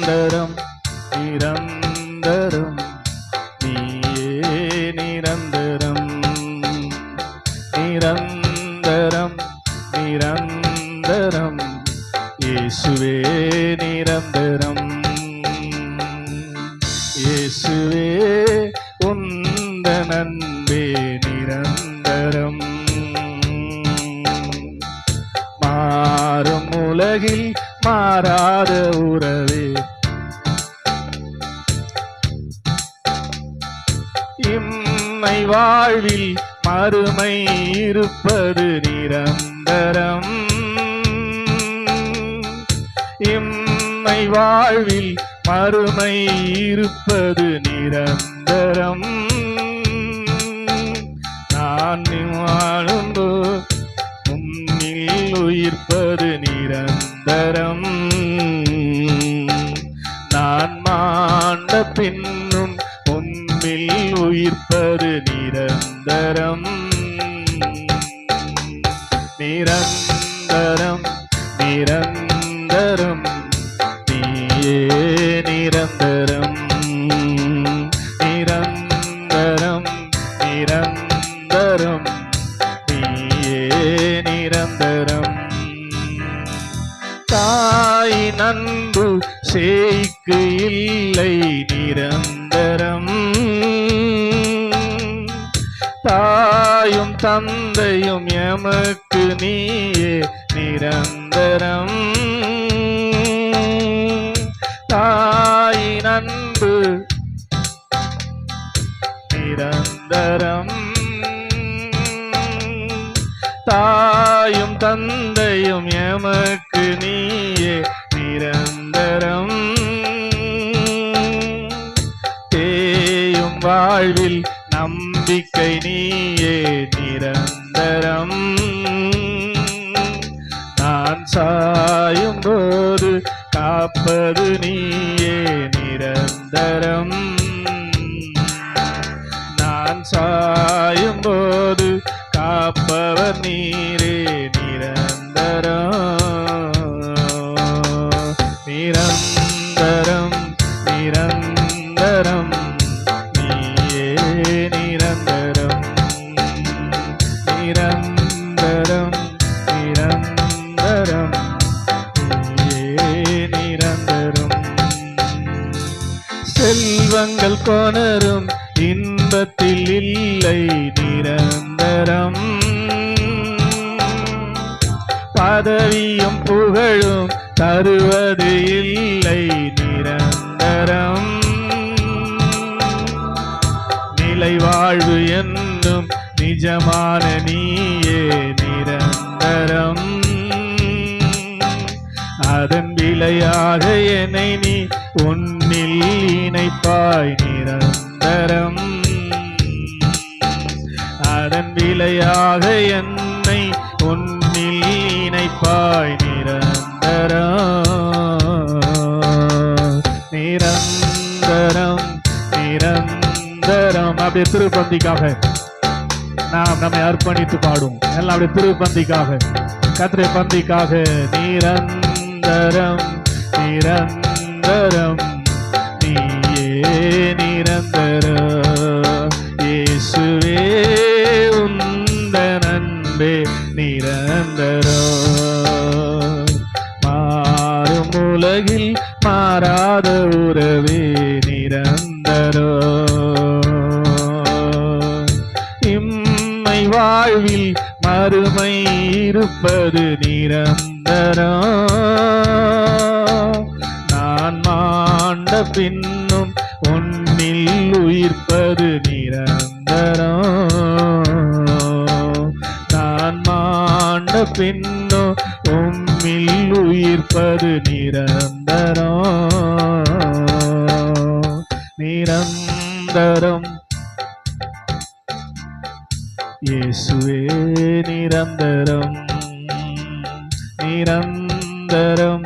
நிரந்தரம் நிரந்தரம். நீயே நிரந்தரம் நிரந்தரம் நிரந்தரம். இயேசுவே நிரந்தரம். இயேசுவே உந்த நன்பே நிரந்தரம். மாறும் உலகில் மாறாத உறவே இம்மை வாழ்வில் மறுமை இருப்பது நிரந்தரம். இம்மை வாழ்வில் மறுமை இருப்பது நிரந்தரம். நான் வாழும்போ உன்னில் உயிர்ப்பது நிரந்தரம். நான் மாண்ட பின்னும் உயிர்ப்பது நிரந்தரம். நிரந்தரம் நிரந்தரம். நீயே நிரந்தரம். நிரந்தரம் நிரந்தரம். நீயே நிரந்தரம். தாய் நன்பு சேய்க்கு இல்லை நிரம் தாயும் தந்தையும் எமக்கு நீயே நிரந்தரம். தாய் நன்பு நிரந்தரம். தாயும் தந்தையும் எமக்கு நீயே நிரந்தரம். தேயும் வாழ்வில் நம்பிக்கை நீ நிரந்தரம். நான் சாயும் போது காப்பது நீயே நிரந்தரம். நான் சாயும் போது காப்பவர் நீரே நிரந்தரம். நிரந்தரம் நிரந்தரம். இன்பத்தில் இல்லை நிரந்தரம். பதவியும் புகழும் தருவது இல்லை நிரந்தரம். நிலை வாழ்வு என்னும் நிஜமான நீயே நிரந்தரம். அதன் விலையாக என்னை நீ உன்னில் இணைப்பாய் நிரந்தரம். அதன் விலையாக என்னை உன்னில் இணைப்பாய் நிரந்தரம். நிரந்தரம் நிரந்தரம். அப்படியே திருப்பந்திக்காக நாம் நம்மை அர்ப்பணித்து பாடும். எல்லாம் அப்படியே திருப்பந்திக்காக கத்திரை பந்திக்காக. நிரந்தரம் நிரந்தரம். நிரந்தரோ மாறும் உலகில் மாறாத உறவே நிரந்தரோ இம்மை வாழ்வில் மறுமை இருப்பது நிரந்தரோ நான் மாண்ட பின்னும் உன்னில் உயிர்ப்பது நிரந்தரம். மாண்ட உம்மில் உயிர்ப்பது நிரந்தரம். நிரந்தரம். இயேசுவே நிரந்தரம். நிரந்தரம்.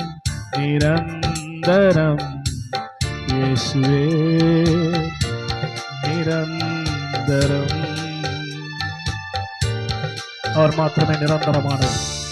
நிரந்தரம். இயேசுவே நிரந்தரம். और मात्र में निरंतर निरंतरमाणु